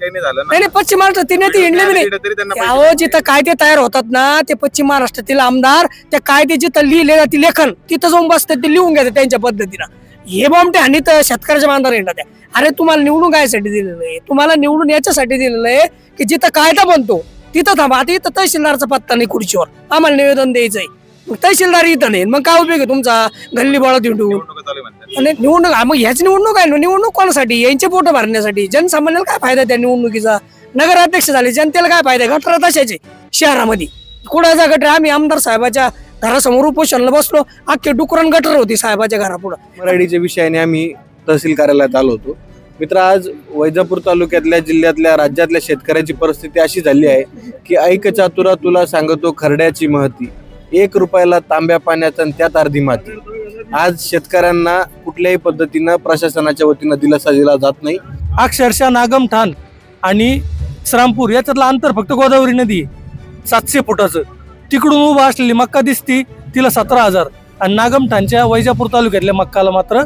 काही नाही झालं नाही नाही पश्चिम महाराष्ट्रात ते नाही ते हिंडले बी नाही तरी त्यांना पैसे अहो जिथं कायदे तयार होतात ना ते पश्चिम महाराष्ट्रातील आमदार त्या कायदे जिथं लिहिले जाते लेखन. तिथं जाऊन बसतात ते लिहून घेतात त्यांच्या पद्धतीनं. हे बॉम्बटे आणि तर शेतकऱ्याच्या बांधावर येणार अरे तुम्हाला निवडून कायसाठी दिलेलं आहे? तुम्हाला निवडून याच्यासाठी दिलेलं आहे की जिथं कायदा बनतो तिथं थांबा. आता इथं तहसीलदारचा पत्ता नाही खुर्चीवर. आम्हाला निवेदन द्यायचंय. मग तहसीलदार इथं नाही. मग काय उपयोग आहे तुमचा? गल्ली बोळा हिंडून आणि निवडणूक हा, मग ह्याच निवडणूक आहे ना? निवडणूक कोणासाठी? यांचे पोट भरण्यासाठी. जनसामान्याला काय फायदा त्या निवडणुकीचा? नगराध्यक्ष झाले जनतेला काय फायदा गटर तशाचे शहरामध्ये. कुडाचा गटर आम्ही आमदार साहेबाच्या घरासमोर उपोषणला बसलो. अख्खे डुकरण गटर होती साहेबाच्या घरापुढं. मराठीच्या विषयाने आम्ही तहसील कार्यालयात आलो होतो. मित्र आज वैजापूर तालुक्यातल्या जिल्ह्यातल्या राज्यातल्या शेतकऱ्याची परिस्थिती अशी झाली आहे की ऐक चातुरा तुला सांगतो खरड्याची महती. एक रुपयाला तांब्या पाण्याचा आणि त्यात अर्धी माती. आज शेतकऱ्यांना कुठल्याही पद्धतीनं प्रशासनाच्या वतीनं दिलासा दिला जात नाही. अक्षरशः नागमठाण आणि श्रामपूर याच्यातलं अंतर फक्त गोदावरी नदी सातशे फुटाचं. तिकडून उभा असलेली मक्का दिसती तिला सतरा हजार. आणि नागमठाणच्या वैजापूर तालुक्यातल्या मक्काला मात्र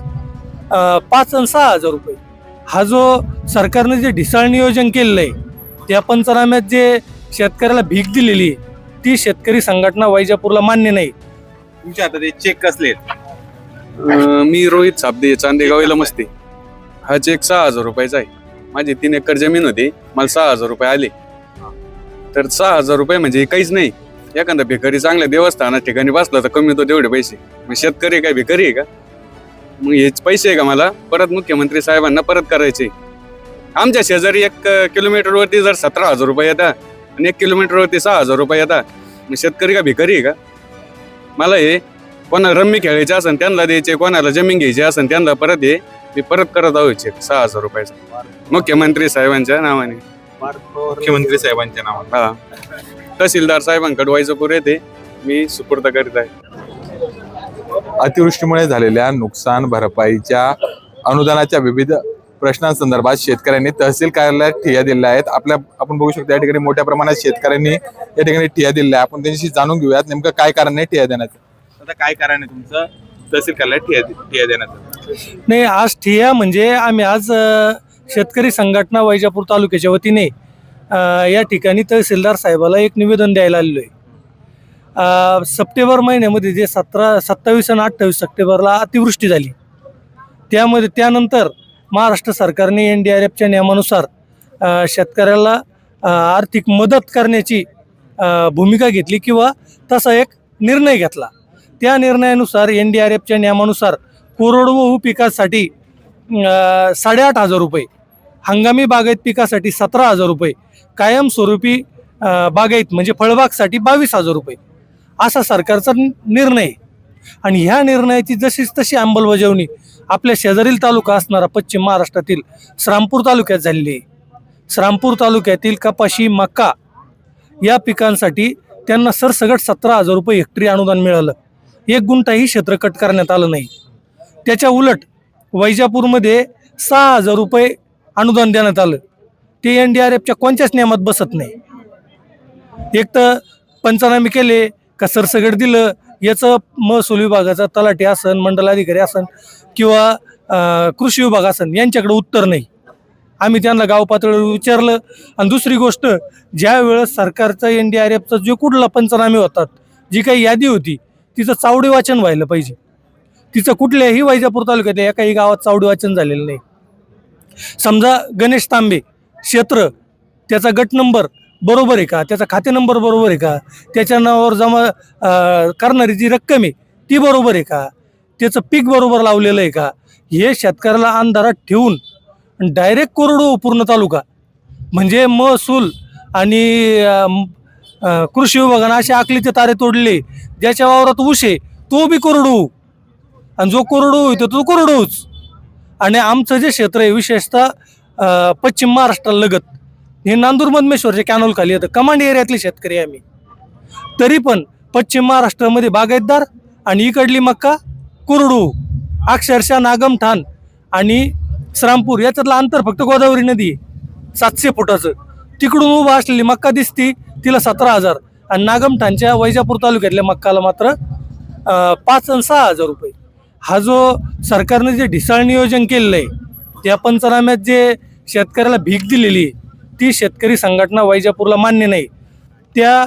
पाच आणि सहा हजार रुपये. हा जो सरकारने जे ढिसाळ नियोजन केलेलं आहे त्या पंचनाम्यात जे शेतकऱ्याला भीक दिलेली आहे ती शेतकरी संघटना वैजापूरला मान्य नाही. तुमच्या हातात हे चेक कसले आहेत? अं, मी रोहित साबदे चांदेगावीला मस्ती. हा चेक सहा हजार रुपयाचा आहे. माझी तीन एकर जमीन होती मला सहा हजार रुपये आले. तर सहा हजार रुपये म्हणजे काहीच नाही. एखादा भिकारी चांगल्या देवस्थानात ठिकाणी बसला तर कमी होतो तेवढे पैसे. मग शेतकरी काय भिकारी आहे का? मग हेच पैसे आहे का मला? परत मुख्यमंत्री साहेबांना परत करायचे. आमच्या शेजारी एक किलोमीटरवरती जर सतरा हजार रुपये येतात आणि एक किलोमीटरवरती सहा हजार रुपये येतात. मग शेतकरी का भिकारी आहे का? मला हे कोणाला रम्मी खेळायचे असेल त्यांना द्यायचे कोणाला जमीन घ्यायची असेल त्यांना परत दे मी परत करत आहोत चेक सहा हजार रुपयाचा. मुख्यमंत्री साहेबांच्या नावाने. मुख्यमंत्री साहेबांच्या नावाने. हा. तहसीलदार साहेबांकडे वायचपूर येते. मी सुपूर्द करीत आहे. अतिवृष्टीमुळे झालेल्या नुकसान भरपाईच्या अनुदानाच्या विविध प्रश्नांसंदर्भात शेतकऱ्यांनी तहसील कार्यालयात ठिया दिलेल्या आहेत. आपल्या आपण बघू शकतो या ठिकाणी मोठ्या प्रमाणात शेतकऱ्यांनी या ठिकाणी ठिया दिलेल्या आहे आपण त्यांच्याशी जाणून घेऊयात नेमकं काय कारण आहे ठिया देण्याचं. आता काय कारण आहे तुमचं तहसील कार्यालयात ठिया ठिया देण्याचं? नाही आज ठिया म्हणजे आम्ही आज शेतकरी संघटना वैजापूर तालुक्याच्या वतीने या ठिकाणी तहसीलदार साहेबाला एक निवेदन द्यायला आलेलो आहे. सप्टेंबर महिन्यामध्ये जे सतरा सत्तावीस आणि अठ्ठावीस सप्टेंबरला अतिवृष्टी झाली. त्यामध्ये त्यानंतर महाराष्ट्र सरकारने एन डी आर एफच्या नियमानुसार शेतकऱ्याला आर्थिक मदत करण्याची भूमिका घेतली किंवा तसा एक निर्णय घेतला. त्या निर्णयानुसार एन डी आर एफच्या नियमानुसार कोरडवाहू पिकासाठी साडेआठ हजार रुपये हंगामी बागायत पिकासाठी सतरा हजार रुपये कायमस्वरूपी बागायत म्हणजे फळबागसाठी बावीस हजार रुपये असा सरकारचा निर्णय. आणि ह्या निर्णयाची जशीच तशी अंमलबजावणी आपल्या शेजारील तालुका असणारा पश्चिम महाराष्ट्रातील श्रामपूर तालुक्यात झालेली आहे. श्रामपूर तालुक्यातील कपाशी मका या पिकांसाठी त्यांना सरसगट सतरा हजार रुपये हेक्टरी अनुदान मिळालं. एक गुंठाही क्षेत्र कट करण्यात आलं नाही. त्याच्या उलट वैजापूरमध्ये सहा हजार रुपये अनुदान देण्यात आलं. ते एन डी आर एफच्या कोणत्याच नियमात बसत नाही. एक तर पंचनामे केले का सरसगट दिलं याचं महसूल विभागाचा तलाठी असन मंडलाधिकारी असन किंवा कृषी विभाग असन यांच्याकडे उत्तर नाही. आम्ही त्यांना गाव पातळीवर विचारलं. आणि दुसरी गोष्ट ज्या वेळेस सरकारचा एन डी आर एफचा जो कुठला पंचनामे होतात जी काही यादी होती तिचं चावडी वाचन व्हायला पाहिजे. तिचं कुठल्याही वैजापूर तालुक्यातल्या एकाही गावात चावडी वाचन झालेलं नाही. समजा गणेश तांबे क्षेत्र त्याचा गट नंबर बरोबर आहे का? त्याचा खाते नंबर बरोबर आहे का? त्याच्या नावावर जमा करणारी जी रक्कम आहे ती बरोबर आहे का? त्याचं पीक बरोबर लावलेलं आहे का? हे शेतकऱ्याला अंधारात ठेवून डायरेक्ट कोरडो पूर्ण तालुका म्हणजे महसूल आणि कृषी विभागानं असे आकलीचे तारे तोडले ज्याच्या वावरात ऊस आहे तो बी कोरडू आणि जो कोरडू होतो तो कोरडूच आणि आमचं जे क्षेत्र आहे विशेषतः पश्चिम महाराष्ट्राला लगत हे नांदूर मधमेश्वरच्या कॅनोल खाली येतं कमांड एरियातले शेतकरी आम्ही. तरी पण पश्चिम महाराष्ट्रामध्ये बागायतदार आणि इकडली मक्का कुरडू अक्षरशः नागमठाण आणि श्रामपूर याच्यातलं अंतर फक्त गोदावरी नदी सातशे फुटाचं. तिकडून उभा असलेली मक्का दिसती तिला सतरा हजार. आणि नागमठाणच्या वैजापूर तालुक्यातल्या मक्काला मात्र पाच आणि सहा हजार रुपये. हा जो सरकारने जे ढिसाळ नियोजन केलेलं आहे त्या पंचनाम्यात जे शेतकऱ्याला भीक दिलेली आहे ती शेतकरी संघटना वैजापूरला मान्य नाही. त्या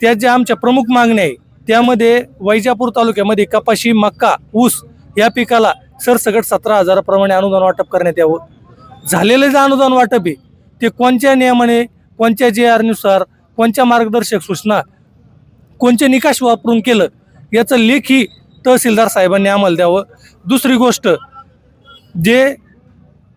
त्या ज्या आमच्या प्रमुख मागण्या आहे त्यामध्ये वैजापूर तालुक्यामध्ये कपाशी मक्का ऊस या पिकाला सरसगट सतरा हजाराप्रमाणे अनुदान वाटप करण्यात यावं. झालेलं जे अनुदान वाटप आहे ते कोणत्या नियमाने कोणत्या जे आरनुसार कोणत्या मार्गदर्शक सूचना कोणते निकाष वापरून केलं याचं लेखी तहसीलदार साहेबांनी आम्हाला द्यावं. दुसरी गोष्ट जे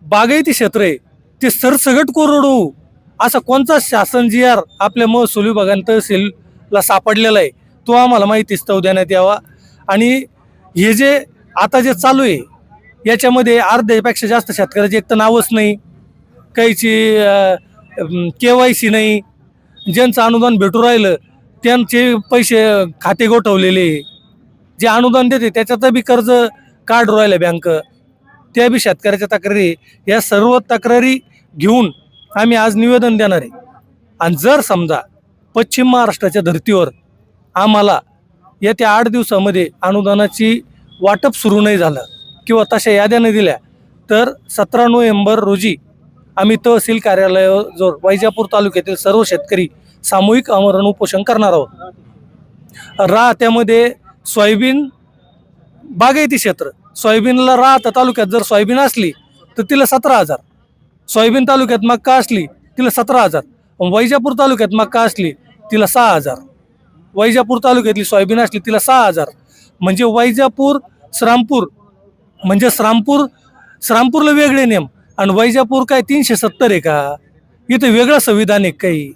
बागायती क्षेत्र आहे ते सरसगट कोरडू. असा कोणता शासन जी आर आपल्या महसूल विभागाने तहसीलला सापडलेला आहे तो आम्हाला माहिती स्तव देण्यात यावा. आणि हे जे आता जे चालू आहे याच्यामध्ये अर्ध्यापेक्षा जास्त शेतकऱ्याचे एक तर नावच नाही काहीची के वाय सी नाही ज्यांचं अनुदान भेटू राहिलं त्यांचे पैसे खाते गोठवलेले जे अनुदान देते त्याच्यात बी कर्ज काढू राहिलं बँक. त्या बी शेतकऱ्याच्या तक्रारी या सर्व तक्रारी घेऊन आम्ही आज निवेदन देणार आहे. आणि जर समजा पश्चिम महाराष्ट्राच्या धर्तीवर आम्हाला येत्या आठ दिवसामध्ये अनुदानाची वाटप सुरू नाही झालं किंवा तशा याद्या नाही दिल्या तर सतरा नोव्हेंबर रोजी आम्ही तहसील कार्यालयाजवळ वैजापूर तालुक्यातील सर्व शेतकरी सामूहिक आमरण उपोषण करणार आहोत. राहत्यामध्ये सोयाबीन बागायती क्षेत्र. सोयाबीनला राहतं तालुक्यात जर सोयाबीन असली तर तिला सतरा हजार. सोयाबीन तालुक्यात मक्का असली तिला सतरा हजार. वैजापूर तालुक्यात मक्का असली तिला सहा हजार. वैजापूर तालुक्यातली सोयाबीन असली तिला सहा हजार. म्हणजे वैजापूर श्रामपूर म्हणजे श्रामपूर श्रामपूरला वेगळे नियम आणि वैजापूर काय तीनशे सत्तर आहे का? इथं वेगळं संविधान आहे काही.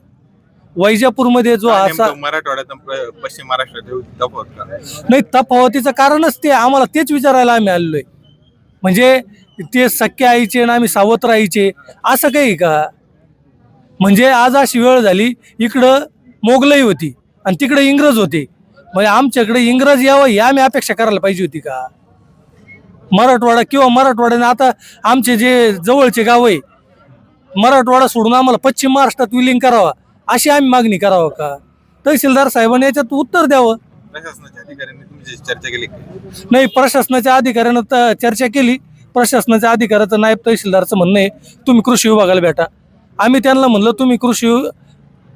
वैजापूरमध्ये जो असा मराठवाड्यात पश्चिम महाराष्ट्रात नाही तफावतीचं कारणच ते. आम्हाला तेच विचारायला आम्ही आलेलोय म्हणजे ते सख्या आईचे आणि आम्ही सावत्र आईचे असं काही का? म्हणजे आज अशी वेळ झाली इकडं मोगलाई होती आणि तिकडे इंग्रज होते. म्हणजे आमच्याकडे इंग्रज यावं ही आम्ही अपेक्षा करायला पाहिजे होती का? मराठवाडा किंवा मराठवाड्याने आता आमचे जे जवळचे गाव आहे मराठवाडा सोडून आम्हाला पश्चिम महाराष्ट्रात विलीन करावा अशी आम्ही मागणी करावं का? तहसीलदार साहेबांनी याच्यात उत्तर द्यावं. प्रशासनाच्या अधिकाऱ्यांनी तुमची चर्चा केली? नाही प्रशासनाच्या अधिकाऱ्यानं तर चर्चा केली. प्रशासनाच्या अधिकाऱ्याचं नायब तहसीलदारचं म्हणणं आहे तुम्ही कृषी विभागाला भेटा. आम्ही त्यांना म्हणलं तुम्ही कृषी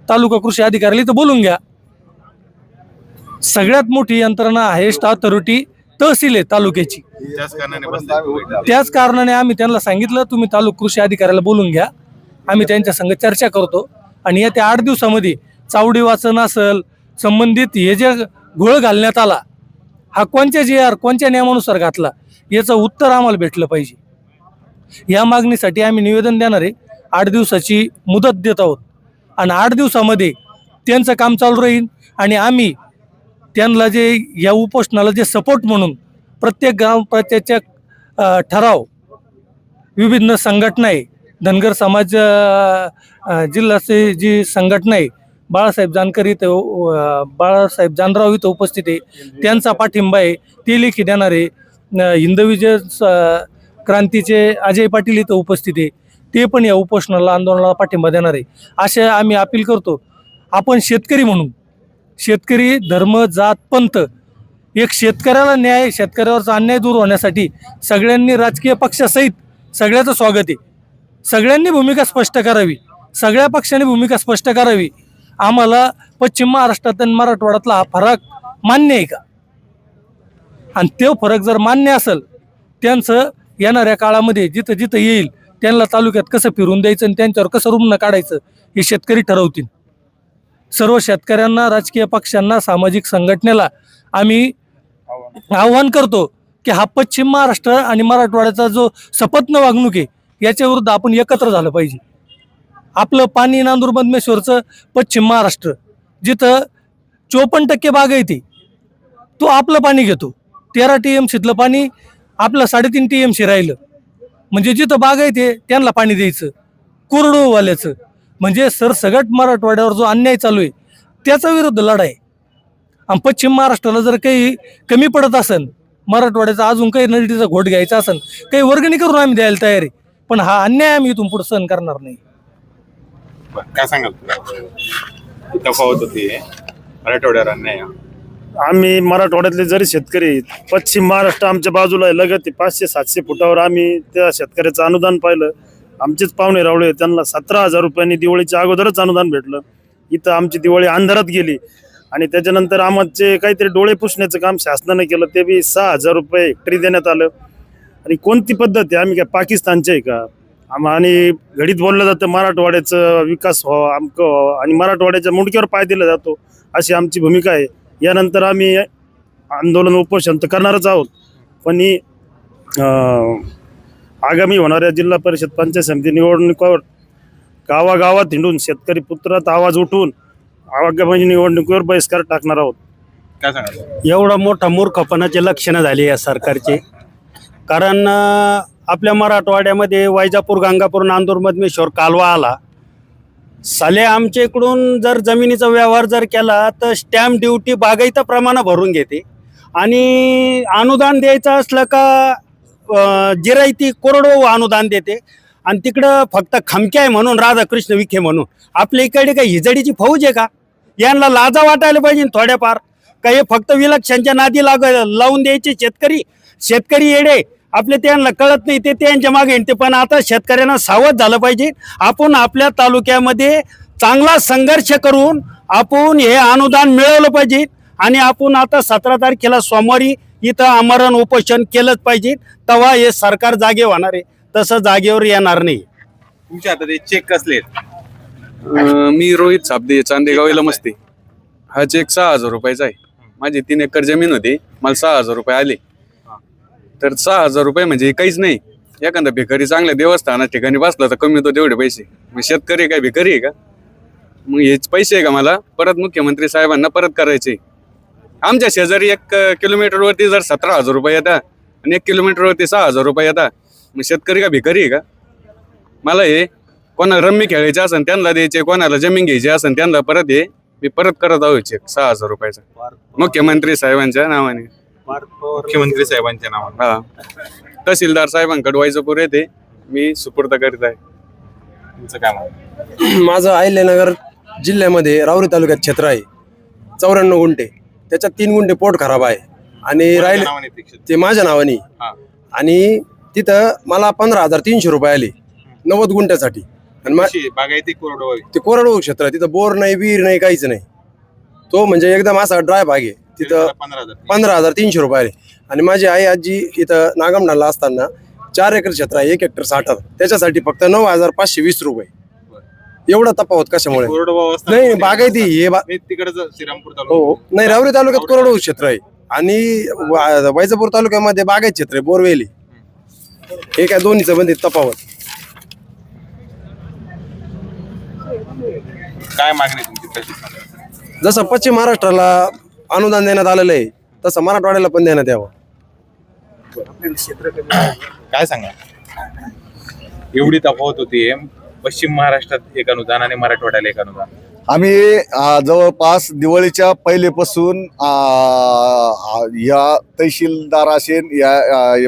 तालुका कृषी अधिकाऱ्याला इथं बोलून घ्या. सगळ्यात मोठी यंत्रणा हायेस्ट अथॉरिटी तहसील आहे तालुक्याची. त्याच कारणाने बसले त्याच कारणाने आम्ही त्यांना सांगितलं तुम्ही तालुका कृषी अधिकाऱ्याला बोलून घ्या. आम्ही त्यांच्या संग चर्चा करतो. आणि येत्या आठ दिवसामध्ये चावडी वाचन असेल संबंधित हे जे घोळ घालण्यात आला हा कोणत्या जे आर कोणत्या नियमानुसार घातला याचं उत्तर आम्हाला भेटलं पाहिजे. या मागणीसाठी आम्ही निवेदन देणार आहे आठ दिवसाची मुदत देत आहोत. आणि आठ दिवसामध्ये त्यांचं काम चालू राहील आणि आम्ही त्यांना जे या उपोषणाला जे सपोर्ट म्हणून प्रत्येक ग्रामपंचायतच्या ठराव विविध संघटना आहे. धनगर समाज जिल्ह्याचे जी संघटना आहे बाळासाहेब जानकर इथे बाळासाहेब जानराव इथं उपस्थित आहे. त्यांचा पाठिंबा आहे. ते लेखी देणार आहे हिंदविजय स- क्रांतीचे अजय पाटील इथं उपस्थित आहे. ते पण या उपोषणाला आंदोलनाला पाठिंबा देणार आहे. असे आम्ही अपील करतो. आपण शेतकरी म्हणून शेतकरी धर्म जात पंथ एक शेतकऱ्याला न्याय शेतकऱ्यावरचा अन्याय दूर होण्यासाठी सगळ्यांनी राजकीय पक्षासहित सगळ्याचं स्वागत आहे. सगळ्यांनी भूमिका स्पष्ट करावी. सगळ्या पक्षांनी भूमिका स्पष्ट करावी. आम्हाला पश्चिम महाराष्ट्रात आणि मराठवाड्यातला हा फरक मान्य आहे का? आणि तो फरक जर मान्य असेल त्यांचं येणाऱ्या काळामध्ये जिथं जिथं येईल त्यांना तालुक्यात कसं फिरून द्यायचं आणि त्यांच्यावर कसं रुग्ण काढायचं हे शेतकरी ठरवतील. सर्व शेतकऱ्यांना राजकीय पक्षांना सामाजिक संघटनेला आम्ही आव्हान करतो की हा पश्चिम महाराष्ट्र आणि मराठवाड्याचा जो सपत्न वागणूक आहे याच्याविरुद्ध आपण एकत्र झालं पाहिजे. आपलं पाणी नांदूर बदमेश्वरचं पश्चिम महाराष्ट्र जिथं चोपन्न टक्के बाग येते तो आपलं पाणी घेतो. तेरा टी एम सीतलं पाणी आपलं साडेतीन टी एम सी राहिलं. म्हणजे जिथं बागायते त्यांना पाणी द्यायचं. कोरडोवाल्याचं. म्हणजे सरसगट मराठवाड्यावर जो अन्याय चालू आहे त्याचा विरुद्ध लढा आहे आणि पश्चिम महाराष्ट्राला जर काही कमी पडत असेल मराठवाड्याचा अजून काही नदीचा घोट घ्यायचा असेल काही वर्गणी करून आम्ही द्यायला तयार आहे. पण हा अन्याय आम्ही इथून पुढे सहन करणार नाही. काय सांगाल? तफावत होती. मराठवाड्यावर अन्याय. आहे. आम्ही मराठवाड्यातले जरी शेतकरी पश्चिम महाराष्ट्र आमच्या बाजूला आहे लगत पाचशे सातशे फुटावर आम्ही त्या शेतकऱ्याचं अनुदान पाहिलं. आमचेच पाहुणे रावळे त्यांना सतरा हजार रुपयांनी दिवाळीच्या अगोदरच अनुदान भेटलं. इथं आमची दिवाळी अंधारात गेली. आणि त्याच्यानंतर आमचे काहीतरी डोळे पुसण्याचं काम शासनाने केलं ते बी सहा हजार रुपये हेक्टरी देण्यात आलं. आणि कोणती पद्धत आहे? आम्ही काय पाकिस्तानचे आहे का? आम- आणि घडीत बोललं जातं मराठवाड्याचं विकास व्हावा आमकं व्हावं आणि मराठवाड्याच्या मुंडक्यावर पाय दिला जातो अशी आमची भूमिका आहे. यानंतर आम्ही आंदोलन उपोषण तर करणारच आहोत. पण ही आगामी होणाऱ्या जिल्हा परिषद पंचायत समिती निवडणुकीवर गावागावात हिंडून शेतकरी पुत्रात आवाज उठवून आगामी निवडणुकीवर बहिष्कार टाकणार आहोत. काय सांगा एवढा मोठा मूर्खपणाचे लक्षणं झाली या सरकारचे. कारण अं, आपल्या मराठवाड्यामध्ये वैजापूर गंगापूर नांदूर मधमेश्वर कालवा आला. साले आमच्या इकडून जर जमिनीचा व्यवहार जर केला तर स्टॅम्प ड्युटी बागायतं प्रमाणात भरून घेते. आणि अनुदान द्यायचं असलं का जिरायती कोरडो अनुदान देते. आणि तिकडं फक्त खमक्या आहे म्हणून राधाकृष्ण विखे म्हणून. आपल्या इकडे काही हिजडीची फौज आहे का? यांना लाजा वाटायला पाहिजे थोड्याफार. काही फक्त विलक्षणच्या नादी लाग लावून द्यायचे शेतकरी. शेतकरी येडे. आपले त्यांना कळत नाही ते त्यांच्या मागे हिंडते पण आता शेतकऱ्यांना सावध झालं पाहिजे. आपण आपल्या तालुक्यामध्ये चांगला संघर्ष करून आपण हे अनुदान मिळवलं पाहिजे. आणि आपण आता सतरा तारखेला सोमवारी इथं आमरण उपोषण केलंच पाहिजे. तेव्हा हे सरकार जागे होणार आहे. तसं जागेवर येणार नाही. तुमच्या हातात चेक कसले आहेत? अं, मी रोहित साबदे चांदेगावीला मस्ती. हा चेक सहा हजार रुपयाचा आहे. माझी तीन एकर जमीन होती. मला सहा हजार रुपये आले. तर सहा हजार रुपये म्हणजे काहीच नाही. एखादा भिकारी चांगल्या देवस्थाना ठिकाणी बसला तर कमी होतो तेवढे पैसे. मग शेतकरी काय भिकारी आहे का? मग हेच पैसे आहे का मला? परत मुख्यमंत्री साहेबांना परत करायचे. आमच्या शेजारी एक किलोमीटरवरती जर सतरा हजार रुपये येतात आणि एक किलोमीटरवरती सहा हजार रुपये येतात मग शेतकरी का भिकारी आहे का? मला हे कोणाला रम्मी खेळायचे असेल त्यांना द्यायचे कोणाला जमीन घ्यायची असेल त्यांना परत हे मी परत करत आहोत सहा हजार रुपयाचा. मुख्यमंत्री साहेबांच्या नावाने. मुख्यमंत्री साहेबांच्या नावाने. हा. तहसीलदार साहेबांकडे वायजपूर येते. मी सुपूर्द करीत आहे. तुमचं काय? माझं अहिल्यानगर जिल्ह्यामध्ये राऊरी तालुक्यात क्षेत्र आहे. चौऱ्याण्णव गुंठे. त्याच्यात तीन गुंठे पोट खराब आहे. आणि राहिले नावाने ते क्षेत्र. ते माझ्या नावाने. हा. आणि तिथं मला पंधरा हजार तीनशे रुपये आले. नव्वद गुंठ्यासाठी. आणि मा- कशी बागायती कोरडवाहू ते कोरडवाहू क्षेत्र आहे. तिथं बोर नाही विहीर नाही काहीच नाही. तो म्हणजे एकदम असा ड्राय भाग आहे. तिथं पंधरा हजार. तीनशे रुपये आले आणि माझी आई आजी इथं नागमडाला असताना चार एकर क्षेत्र आहे एक हेक्टर साठ हजार. त्याच्यासाठी फक्त नऊ हजार पाचशे वीस रुपये. एवढा तफावत कशामुळे? नाही बागायती हे बा- श्रीरामपूर हो नाही रावरी तालुक्यात कोरडवाहू क्षेत्र आहे. आणि वा- वैजापूर तालुक्यामध्ये बागायत क्षेत्र आहे बोरवेली. हे काय दोन्हीचं मध्ये तफावत? काय मागणी तुमची? जसं पश्चिम महाराष्ट्राला अनुदान देण्यात आलेलं आहे. तसं मराठवाड्याला पण देण्यात यावं. काय सांगा? एवढी तफावत होती पश्चिम महाराष्ट्रात एक अनुदान आणि मराठवाड्याला एक अनुदान. आम्ही जवळपास दिवाळीच्या पहिलेपासून या तहसीलदार असेल या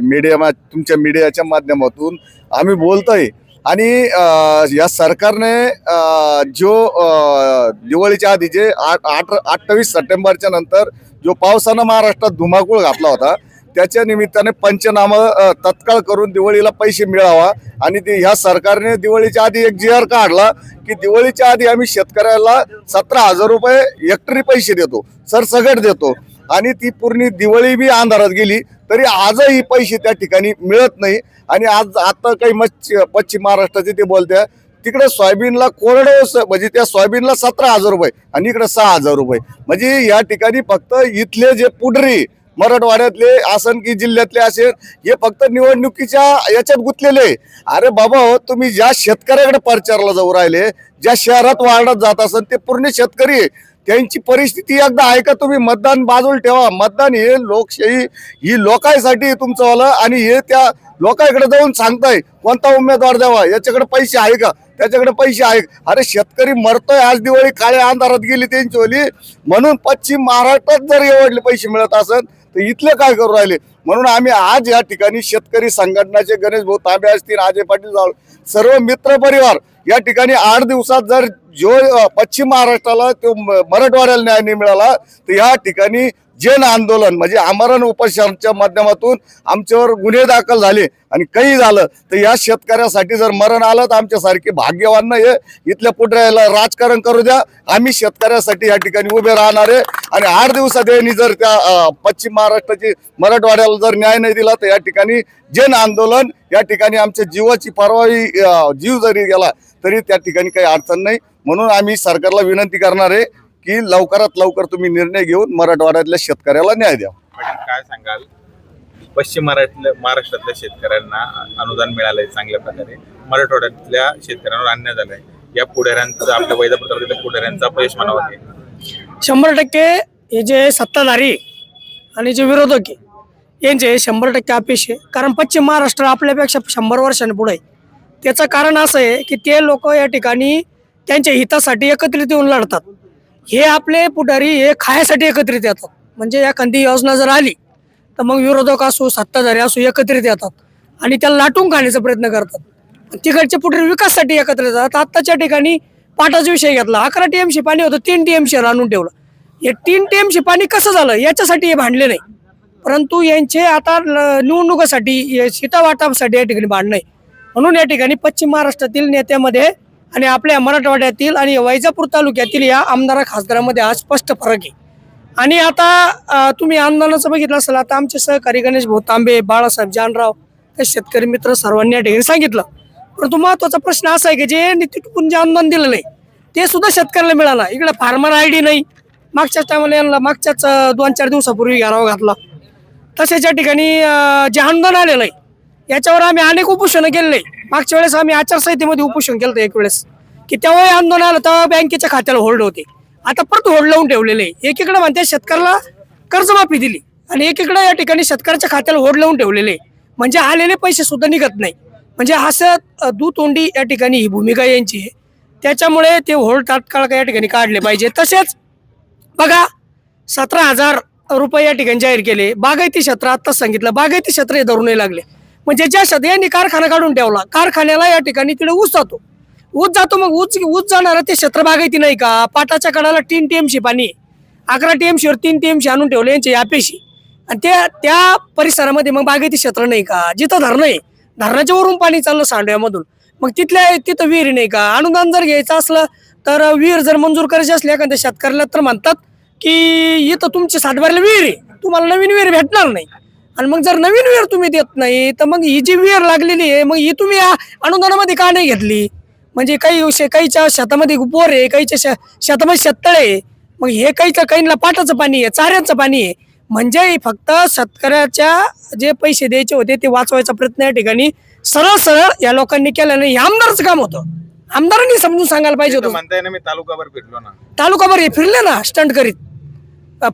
मीडिया तुमच्या मीडियाच्या माध्यमातून आम्ही बोलतोय. आणि या सरकारने जो दिवाळीच्या आधी जे आठ आठ अठ्ठावीस सप्टेंबरच्या नंतर जो पावसानं महाराष्ट्रात धुमाकूळ घातला होता त्याच्या निमित्ताने पंचनामं तत्काळ करून दिवाळीला पैसे मिळावा आणि ते ह्या सरकारने दिवाळीच्या आधी एक जी आर काढला की दिवाळीच्या आधी आम्ही शेतकऱ्याला सतरा हजार रुपये हेक्टरी पैसे देतो सरसगट देतो. आणि ती पूर्ण दिवाळी बी अंधारात गेली तरी आजही पैसे त्या ठिकाणी मिळत नाही. आणि आज आता काही मच्छ पश्चिम महाराष्ट्राचे ते बोलत्या तिकडे सोयाबीनला कोरडं म्हणजे त्या सोयाबीनला सतरा हजार रुपये आणि इकडे सहा हजार रुपये. म्हणजे या ठिकाणी फक्त इथले जे पुढरी मराठवाड्यातले आसन की जिल्ह्यातले असेल हे फक्त निवडणुकीच्या याच्यात गुंतलेले. अरे बाबा हो तुम्ही ज्या शेतकऱ्याकडे प्रचारला जाऊ राहिले ज्या शहरात वाढत जात असेल ते पूर्ण शेतकरी आहे. त्यांची परिस्थिती एकदा आहे का तुम्ही मतदान बाजूला ठेवा. मतदान हे लोकशाही ही लोकांसाठी तुमचं तुमचंवालं आणि हे त्या लोकांकडे जाऊन सांगताय कोणता उमेदवार द्यावा? याच्याकडे पैसे आहे का? त्याच्याकडे पैसे आहे अरे शेतकरी मरतोय आज दिवाळी काळ्या अंधारात गेली त्यांची ओली म्हणून पश्चिम महाराष्ट्रात जर एवढले पैसे मिळत असत तर इथले काय करू राहिले? म्हणून आम्ही आज या ठिकाणी शेतकरी संघटनाचे गणेश भाऊ तांबे असतील अजय पाटील जावळ सर्व मित्र परिवार या ठिकाणी आठ दिवसात जर जो पश्चिम महाराष्ट्राला तो मराठवाड्याला न्याय नाही मिळाला तर या ठिकाणी जन आंदोलन म्हणजे आमरण उपोषणाच्या माध्यमातून आमच्यावर गुन्हे दाखल झाले आणि काही झालं तर या शेतकऱ्यासाठी जर मरण आलं तर आमच्यासारखे भाग्यवान हे इथल्या पुढऱ्याला राजकारण करू द्या. आम्ही शेतकऱ्यासाठी या ठिकाणी उभे राहणार आहे. आणि आठ दिवसात यांनी जर त्या पश्चिम महाराष्ट्राची मराठवाड्याला जर न्याय नाही दिला तर या ठिकाणी जन आंदोलन या ठिकाणी आमच्या जीवाची परवाही जीव जरी गेला तरी त्या ठिकाणी काही अडचण नाही. म्हणून आम्ही सरकारला विनंती करणार आहे की लवकरात लवकर तुम्ही निर्णय घेऊन मराठवाड्यातल्या शेतकऱ्याला न्याय द्या. काय सांगाल? पश्चिम महाराष्ट्रातल्या महाराष्ट्रातल्या शेतकऱ्यांना अनुदान मिळालंय चांगल्या प्रकारे. मराठवाड्यातल्या शेतकऱ्यांवर अन्याय झालाय. या पुढाऱ्यांचा आपल्या वैद्यपूर तालुक्यातल्या पुढाऱ्यांचा अपयश मानावं लागेल. शंभर टक्के हे जे सत्ताधारी आणि जे विरोधक आहे यांचे शंभर टक्के अपेश आहे. कारण पश्चिम महाराष्ट्र आपल्यापेक्षा शंभर वर्षांनी पुढे आहे. त्याचं कारण असं आहे की ते लोक या ठिकाणी त्यांच्या हितासाठी एकत्रित येऊन लढतात. हे आपले पुढारी हे खायासाठी एकत्रित येतात. म्हणजे एखादी योजना जर आली तर मग विरोधक असो सत्ताधारी असो एकत्रित येतात आणि त्याला लाटून खाण्याचा प्रयत्न करतात. तिकडचे पुढारी विकासासाठी एकत्र येतात. आत्ताच्या ठिकाणी पाटाचा विषय घेतला. अकरा टीएमसी पाणी होतं तीन टीएमसी आणून ठेवलं. हे तीन टीएमसी पाणी कसं झालं? याच्यासाठी हे भांडले नाही. परंतु यांचे आता ल- सीटा वाटपासाठी या ठिकाणी भांडणं आहे. म्हणून या ठिकाणी पश्चिम महाराष्ट्रातील नेत्यामध्ये आणि आपल्या मराठवाड्यातील आणि वैजापूर तालुक्यातील या आमदार खासदारामध्ये आज स्पष्ट फरक आहे. आणि आता तुम्ही आंदोलनाचं बघितलं असेल आता आमचे सहकारी गणेश भाऊ तांबे बाळासाहेब जानराव ते शेतकरी मित्र सर्वांनी या ठिकाणी सांगितलं. परंतु महत्त्वाचा प्रश्न असा आहे की जे नितीटून जे अनुदान दिलं नाही ते सुद्धा शेतकऱ्याला मिळालं इकडे फार्मर आय डी नाही. मागच्याच टायमाला यांना मागच्याच दोन चार दिवसापूर्वी घरावा घातला. तसेच या ठिकाणी जे अनुदान आलेलं आहे याच्यावर आम्ही अनेक उपोषणं केले मागच्या वेळेस आम्ही आचारसंहितेमध्ये उपोषण केलं एक वेळेस. की त्यावेळी आंदोलन आलं तेव्हा बँकेच्या खात्याला होल्ड होते. आता परत होल्ड लावून ठेवलेले. आहे. एकीकडे म्हणते शेतकऱ्याला कर्जमाफी दिली आणि एकीकडे या ठिकाणी शेतकऱ्याच्या खात्याला होल्ड लावून ठेवलेले. आहे. म्हणजे आलेले पैसे सुद्धा निघत नाही. म्हणजे असं दुतोंडी या ठिकाणी ही भूमिका यांची आहे. त्याच्यामुळे ते होल्ड तात्काळ या ठिकाणी काढले पाहिजे. तसेच बघा सतरा हजार रुपये या ठिकाणी जाहीर केले. बागायती क्षेत्र आत्ताच सांगितलं. बागायती क्षेत्र हे धरून नाही लागले. म्हणजे ज्या यांनी कारखाना काढून ठेवला कारखान्याला या ठिकाणी तिकडे ऊस जातो. ऊस जातो मग ऊस ऊस जाणार ते क्षेत्र बागायती नाही का? पाटाच्या कडाला तीन टीएमसी पाणी आहे. अकरा टीएमसीवर तीन टीएमसी आणून ठेवले यांचे यापेशी आणि त्या त्या परिसरामध्ये मग बागायती क्षेत्र नाही का? जिथं धरणं आहे धरणाच्या वरून पाणी चाललं सांडव्यामधून. मग तिथल्या तिथं विहीर नाही का? अनुदान जर घ्यायचं असलं तर विहीर जर मंजूर करायची असली एखाद्या शेतकऱ्याला तर म्हणतात की इथं तुमची साठवारीला विहीर आहे. तुम्हाला नवीन विहीर भेटणार नाही. आणि मग जर नवीन विहीर तुम्ही देत नाही तर मग ही जी विहीर लागलेली आहे मग ही तुम्ही या अनुदानामध्ये का नाही घेतली? म्हणजे काही काहीच्या शेतामध्ये बोर आहे काहीच्या शेतामध्ये शेततळे आहे. मग हे काहीच्या काहींना पाटाचं पाणी आहे चाऱ्याचं पाणी आहे? म्हणजे फक्त शेतकऱ्याच्या जे पैसे द्यायचे होते ते वाचवायचा प्रयत्न या ठिकाणी सरळ सरळ या लोकांनी केला नाही. हे आमदारचं काम होतं. आमदारांनी समजून सांगायला पाहिजे होतं. म्हणताय ना मी तालुकाभर फिरलो ना. तालुकाभर हे फिरले ना स्टंट करीत.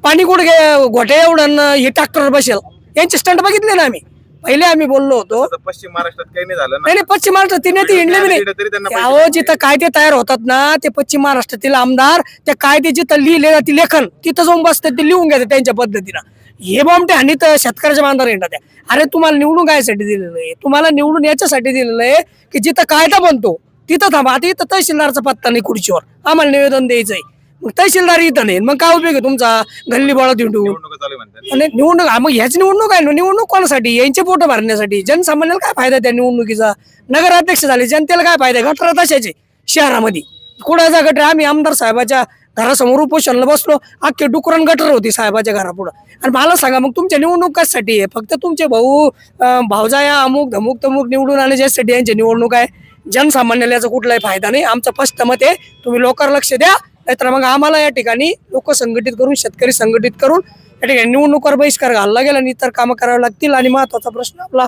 पाणी कुठे गे घोटे एवढं हे ट्रॅक्टर बसेल. यांचे स्टंट बघितले ना आम्ही. पहिले आम्ही बोललो होतो. आता पश्चिम महाराष्ट्रात काही नाही झालं ना. नाही नाही, पश्चिम महाराष्ट्रात ते नेते हिंडले बी नाही. तरी त्यांना पैसे अहो. जिथं कायदे तयार होतात ना ते पश्चिम महाराष्ट्रातील आमदार त्या कायदे जिथं लिहिले जाते लेखन तिथं जाऊन बसतात ते लिहून घेतात त्यांच्या पद्धतीनं. हे बॉम्बटे आणि तर शेतकऱ्याच्या येतात त्या. अरे तुम्हाला निवडून कायसाठी दिलेलं आहे? तुम्हाला निवडून याच्यासाठी दिलेलं आहे की जिथं कायदा बनतो तिथं थांबा. आता इथं तहसीलदारचा पत्ता नाही खुर्चीवर. आम्हाला निवेदन द्यायचंय. मग तहसीलदार इथं नाही. मग काय उपयोग आहे तुमचा? गल्ली बोळा दिंडून निवडणुका चालू आहे म्हणतात. आणि निवडणूक हा, मग ह्याच निवडणूक आहे ना? निवडणूक कोणासाठी? यांचे पोट भरण्यासाठी. जनसामान्याला काय फायदा त्या निवडणुकीचा? नगराध्यक्ष झाले जनतेला काय फायदा गटर तशाचे शहरामध्ये. कुणाचा गटर? आम्ही आमदार साहेबाच्या घरासमोर उपोषणला बसलो. अख्खे डुकरण गटर होती साहेबाच्या घरापुढं. आणि मला सांगा मग तुमच्या निवडणूक कशासाठी आहे? फक्त तुमचे भाऊ अं, भावजाया अमुक धमुक तमुक निवडून आणण्यासाठी यांची निवडणूक आहे. जनसामान्याला याचा कुठलाही फायदा नाही. आमचं स्पष्ट मत आहे तुम्ही लोकांवर लक्ष द्या. नाहीतर मग आम्हाला या ठिकाणी लोक संघटित करून शेतकरी संघटित करून या ठिकाणी निवडणुकीवर बहिष्कार घालला गेला आणि इतर कामं करावी लागतील. आणि महत्त्वाचा प्रश्न आपला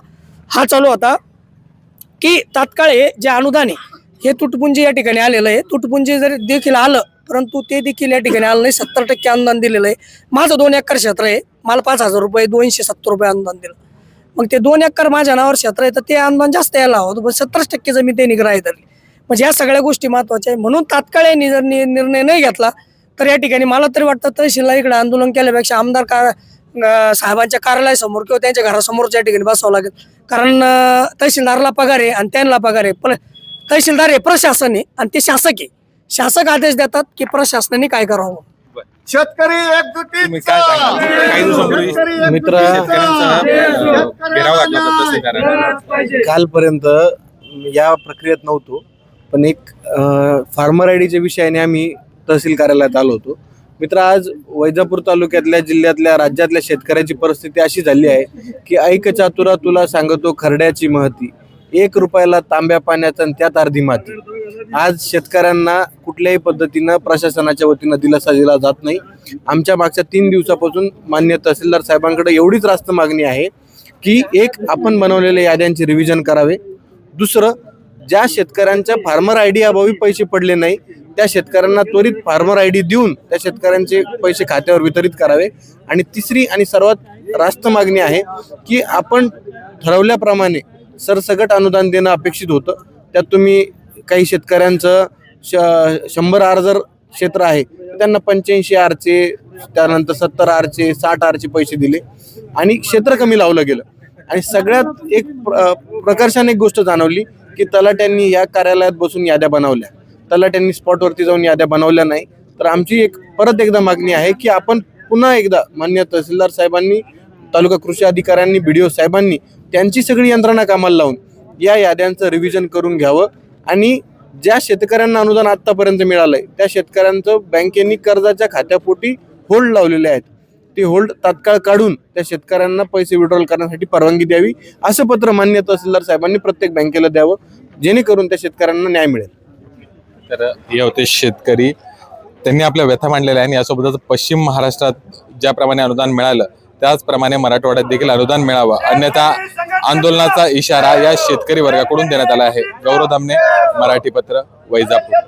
हा चालू होता की तात्काळ हे जे अनुदान आहे हे तुटपुंजी या ठिकाणी आलेलं आहे. तुटपुंजी जरी देखील आलं परंतु ते देखील या ठिकाणी आलं नाही. सत्तर टक्के अनुदान दिलेलं आहे. माझं दोन एकर क्षेत्र आहे. मला पाच हजार रुपये दोनशे सत्तर रुपये अनुदान दिलं. मग ते दोन एकर माझ्या नावावर क्षेत्र आहे तर ते अनुदान जास्त यायला हवं. पण सत्तर टक्के जमीन ते ग्राह्य धरली. म्हणजे या सगळ्या गोष्टी महत्त्वाच्या आहे म्हणून तात्काळ यांनी जर नि- निर्णय नाही घेतला तर या ठिकाणी मला तरी वाटतं तहसीलला इकडे आंदोलन केल्यापेक्षा आमदार का साहेबांच्या कार्यालयासमोर किंवा त्यांच्या घरासमोरच्या ठिकाणी बसावं लागेल. कारण तहसीलदारला पगार आहे आणि त्यांना पगार आहे. पण तहसीलदार हे प्रशासन आहे आणि ते शासक आहे. शासक आदेश देतात की प्रशासनाने काय करावं? शेतकरी तुम्ही काय सांगाल काही दिवसांपूर्वी मित्र कालपर्यंत या प्रक्रियेत नव्हतो. पण एक फार्मर आय डीच्या विषयाने आम्ही तहसील कार्यालयात आलो होतो. मित्र आज वैजापूर तालुक्यातल्या जिल्ह्यातल्या राज्यातल्या शेतकऱ्याची परिस्थिती अशी झाली आहे की ऐक चातुरा तुला सांगतो खरड्याची महती. एक रुपयाला तांब्या पाण्याचा आणि त्यात अर्धी माती. आज शेतकऱ्यांना कुठल्याही पद्धतीनं प्रशासनाच्या वतीनं दिलासा दिला जात नाही. आमच्या मागच्या तीन दिवसापासून मान्य तहसीलदार साहेबांकडे एवढीच रास्त मागणी आहे की एक आपण बनवलेल्या याद्यांचे रिव्हिजन करावे. दुसरं ज्या शेतकऱ्यांच्या फार्मर आय डी अभावी पैसे पडले नाही त्या शेतकऱ्यांना त्वरित फार्मर आय डी देऊन त्या शेतकऱ्यांचे पैसे खात्यावर वितरित करावे. आणि तिसरी आणि सर्वात रास्त मागणी आहे की आपण ठरवल्याप्रमाणे सरसकट अनुदान देणं अपेक्षित होतं. त्यात तुम्ही काही शेतकऱ्यांचं श शंभर आर जर क्षेत्र आहे त्यांना पंच्याऐंशी आरचे त्यानंतर सत्तर आरचे साठ आरचे पैसे दिले आणि क्षेत्र कमी लावलं गेलं. आणि सगळ्यात एक प्र- प्रकर्षाने एक गोष्ट जाणवली की तलाट्यांनी या कार्यालयात बसून याद्या बनवल्या. तलाट्यांनी स्पॉटवरती जाऊन याद्या बनवल्या नाही. तर आमची एक परत एकदा मागणी आहे की आपण पुन्हा एकदा मान्य तहसीलदार साहेबांनी तालुका कृषी अधिकाऱ्यांनी बी साहेबांनी त्यांची सगळी यंत्रणा कामाला लावून या याद्यांचं रिव्हिजन करून घ्यावं आणि ज्या शेतकऱ्यांना अनुदान आतापर्यंत मिळालंय त्या शेतकऱ्यांचं बँकेनी कर्जाच्या खात्यापोटी होल्ड लावलेले आहेत. ते होल्ड तात्काळ काढून त्या शेतकऱ्यांना पैसे विड्रॉल करण्यासाठी परवानगी द्यावी असं पत्र मान्य तहसीलदार साहेबांनी प्रत्येक बँकेला द्यावं जेणेकरून त्या शेतकऱ्यांना न्याय मिळेल. तर हे होते शेतकरी. त्यांनी आपल्या व्यथा मांडलेल्या आहे आणि यासोबतच पश्चिम महाराष्ट्रात ज्याप्रमाणे अनुदान मिळालं त्याचप्रमाणे मराठवाड्यात देखील अनुदान मिळावं. अन्यथा आंदोलनाचा इशारा या शेतकरी वर्गाकडून देण्यात आला आहे. गौरव धामणे मराठी पत्र वैजापूर.